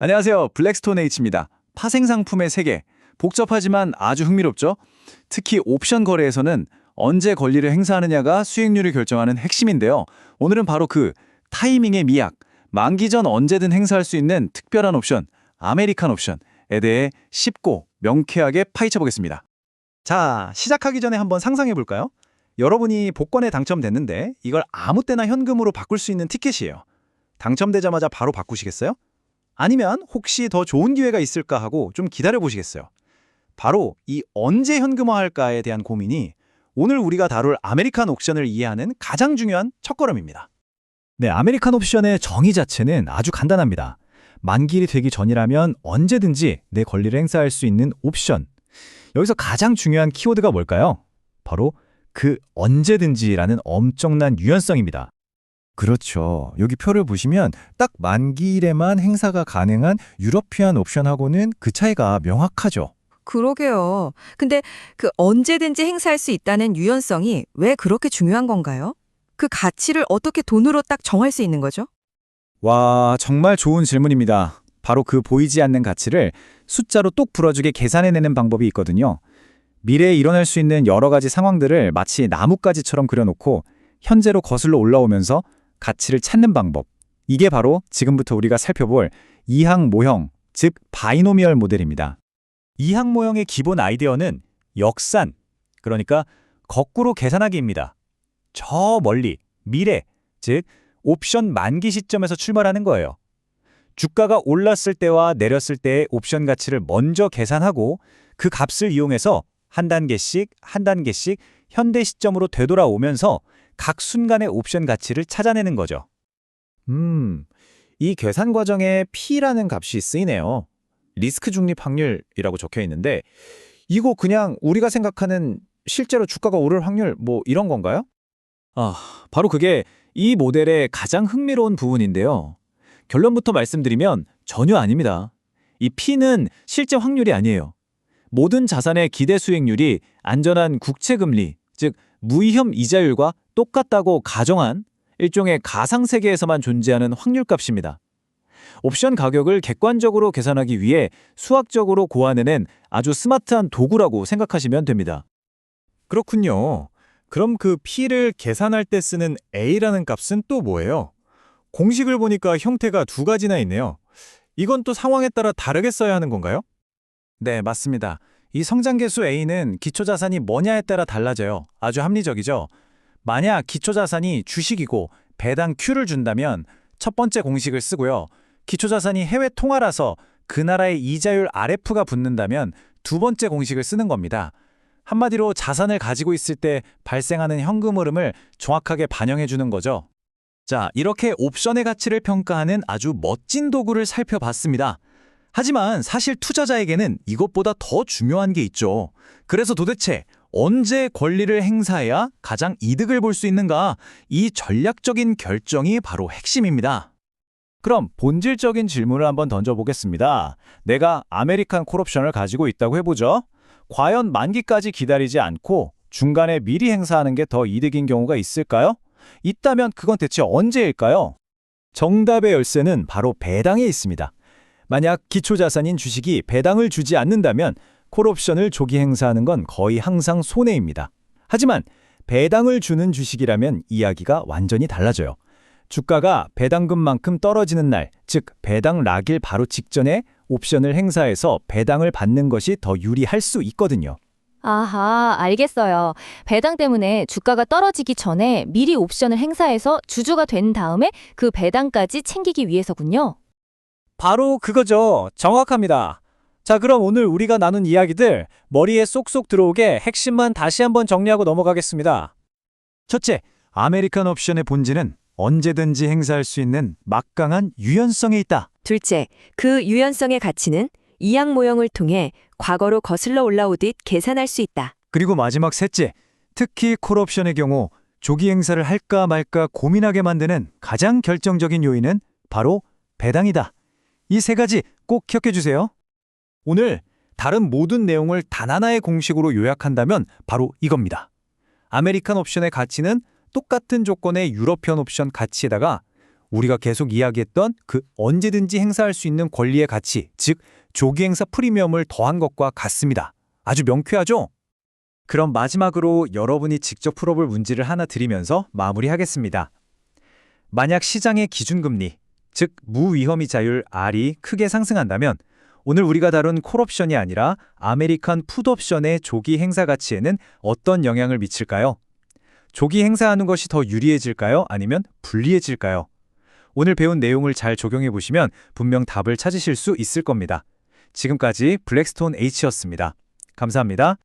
안녕하세요. 블랙스톤 H입니다. 파생 상품의 세계. 복잡하지만 아주 흥미롭죠? 특히 옵션 거래에서는 언제 권리를 행사하느냐가 수익률을 결정하는 핵심인데요. 오늘은 바로 그 타이밍의 미학, 만기 전 언제든 행사할 수 있는 특별한 옵션, 아메리칸 옵션에 대해 쉽고 명쾌하게 파헤쳐 보겠습니다. 자, 시작하기 전에 한번 상상해 볼까요? 여러분이 복권에 당첨됐는데 이걸 아무 때나 현금으로 바꿀 수 있는 티켓이에요. 당첨되자마자 바로 바꾸시겠어요? 아니면 혹시 더 좋은 기회가 있을까 하고 좀 기다려 보시겠어요? 바로 이 언제 현금화할까에 대한 고민이 오늘 우리가 다룰 아메리칸 옵션을 이해하는 가장 중요한 첫걸음입니다. 네, 아메리칸 옵션의 정의 자체는 아주 간단합니다. 만기일이 되기 전이라면 언제든지 내 권리를 행사할 수 있는 옵션. 여기서 가장 중요한 키워드가 뭘까요? 바로 그 언제든지라는 엄청난 유연성입니다. 그렇죠. 여기 표를 보시면 딱 만기일에만 행사가 가능한 유러피안 옵션하고는 그 차이가 명확하죠. 그러게요. 근데 그 언제든지 행사할 수 있다는 유연성이 왜 그렇게 중요한 건가요? 그 가치를 어떻게 돈으로 딱 정할 수 있는 거죠? 와, 정말 좋은 질문입니다. 바로 그 보이지 않는 가치를 숫자로 똑 불어주게 계산해내는 방법이 있거든요. 미래에 일어날 수 있는 여러 가지 상황들을 마치 나뭇가지처럼 그려놓고 현재로 거슬러 올라오면서 가치를 찾는 방법. 이게 바로 지금부터 우리가 살펴볼 이항 모형, 즉 바이노미얼 모델입니다. 이항 모형의 기본 아이디어는 역산, 그러니까 거꾸로 계산하기입니다. 저 멀리, 미래, 즉 옵션 만기 시점에서 출발하는 거예요. 주가가 올랐을 때와 내렸을 때의 옵션 가치를 먼저 계산하고 그 값을 이용해서 한 단계씩 한 단계씩 현대 시점으로 되돌아오면서 각 순간의 옵션 가치를 찾아내는 거죠. 음, 이 계산 과정에 P라는 값이 쓰이네요. 리스크 중립 확률이라고 적혀 있는데 이거 그냥 우리가 생각하는 실제로 주가가 오를 확률 뭐 이런 건가요? 아, 바로 그게 이 모델의 가장 흥미로운 부분인데요. 결론부터 말씀드리면 전혀 아닙니다. 이 P는 실제 확률이 아니에요. 모든 자산의 기대 수익률이 안전한 국채 금리, 즉 무위험 이자율과 똑같다고 가정한 일종의 가상 세계에서만 존재하는 확률값입니다. 옵션 가격을 객관적으로 계산하기 위해 수학적으로 고안해낸 아주 스마트한 도구라고 생각하시면 됩니다. 그렇군요. 그럼 그 P를 계산할 때 쓰는 A라는 값은 또 뭐예요? 공식을 보니까 형태가 두 가지나 있네요. 이건 또 상황에 따라 다르게 써야 하는 건가요? 네, 맞습니다. 이 성장계수 A는 기초자산이 뭐냐에 따라 달라져요. 아주 합리적이죠. 만약 기초자산이 주식이고 배당 Q를 준다면 첫 번째 공식을 쓰고요. 기초자산이 해외 통화라서 그 나라의 이자율 RF가 붙는다면 두 번째 공식을 쓰는 겁니다. 한마디로 자산을 가지고 있을 때 발생하는 현금 흐름을 정확하게 반영해 주는 거죠. 자, 이렇게 옵션의 가치를 평가하는 아주 멋진 도구를 살펴봤습니다. 하지만 사실 투자자에게는 이것보다 더 중요한 게 있죠. 그래서 도대체 언제 권리를 행사해야 가장 이득을 볼 수 있는가? 이 전략적인 결정이 바로 핵심입니다. 그럼 본질적인 질문을 한번 던져보겠습니다. 내가 아메리칸 콜옵션을 가지고 있다고 해보죠. 과연 만기까지 기다리지 않고 중간에 미리 행사하는 게 더 이득인 경우가 있을까요? 있다면 그건 대체 언제일까요? 정답의 열쇠는 바로 배당에 있습니다. 만약 기초자산인 주식이 배당을 주지 않는다면 콜옵션을 조기 행사하는 건 거의 항상 손해입니다. 하지만 배당을 주는 주식이라면 이야기가 완전히 달라져요. 주가가 배당금만큼 떨어지는 날, 즉 배당 락일 바로 직전에 옵션을 행사해서 배당을 받는 것이 더 유리할 수 있거든요. 아하, 알겠어요. 배당 때문에 주가가 떨어지기 전에 미리 옵션을 행사해서 주주가 된 다음에 그 배당까지 챙기기 위해서군요. 바로 그거죠. 정확합니다. 자, 그럼 오늘 우리가 나눈 이야기들 머리에 쏙쏙 들어오게 핵심만 다시 한번 정리하고 넘어가겠습니다. 첫째, 아메리칸 옵션의 본질은 언제든지 행사할 수 있는 막강한 유연성에 있다. 둘째, 그 유연성의 가치는 이항 모형을 통해 과거로 거슬러 올라오듯 계산할 수 있다. 그리고 마지막 셋째, 특히 콜옵션의 경우 조기 행사를 할까 말까 고민하게 만드는 가장 결정적인 요인은 바로 배당이다. 이 세 가지 꼭 기억해 주세요. 오늘 다른 모든 내용을 단 하나의 공식으로 요약한다면 바로 이겁니다. 아메리칸 옵션의 가치는 똑같은 조건의 유러피언 옵션 가치에다가 우리가 계속 이야기했던 그 언제든지 행사할 수 있는 권리의 가치, 즉 조기 행사 프리미엄을 더한 것과 같습니다. 아주 명쾌하죠? 그럼 마지막으로 여러분이 직접 풀어볼 문제를 하나 드리면서 마무리하겠습니다. 만약 시장의 기준금리, 즉 무위험이 자율 R이 크게 상승한다면 오늘 우리가 다룬 콜옵션이 아니라 아메리칸 풋옵션의 조기 행사 가치에는 어떤 영향을 미칠까요? 조기 행사하는 것이 더 유리해질까요? 아니면 불리해질까요? 오늘 배운 내용을 잘 적용해 보시면 분명 답을 찾으실 수 있을 겁니다. 지금까지 블랙스톤 H였습니다. 감사합니다.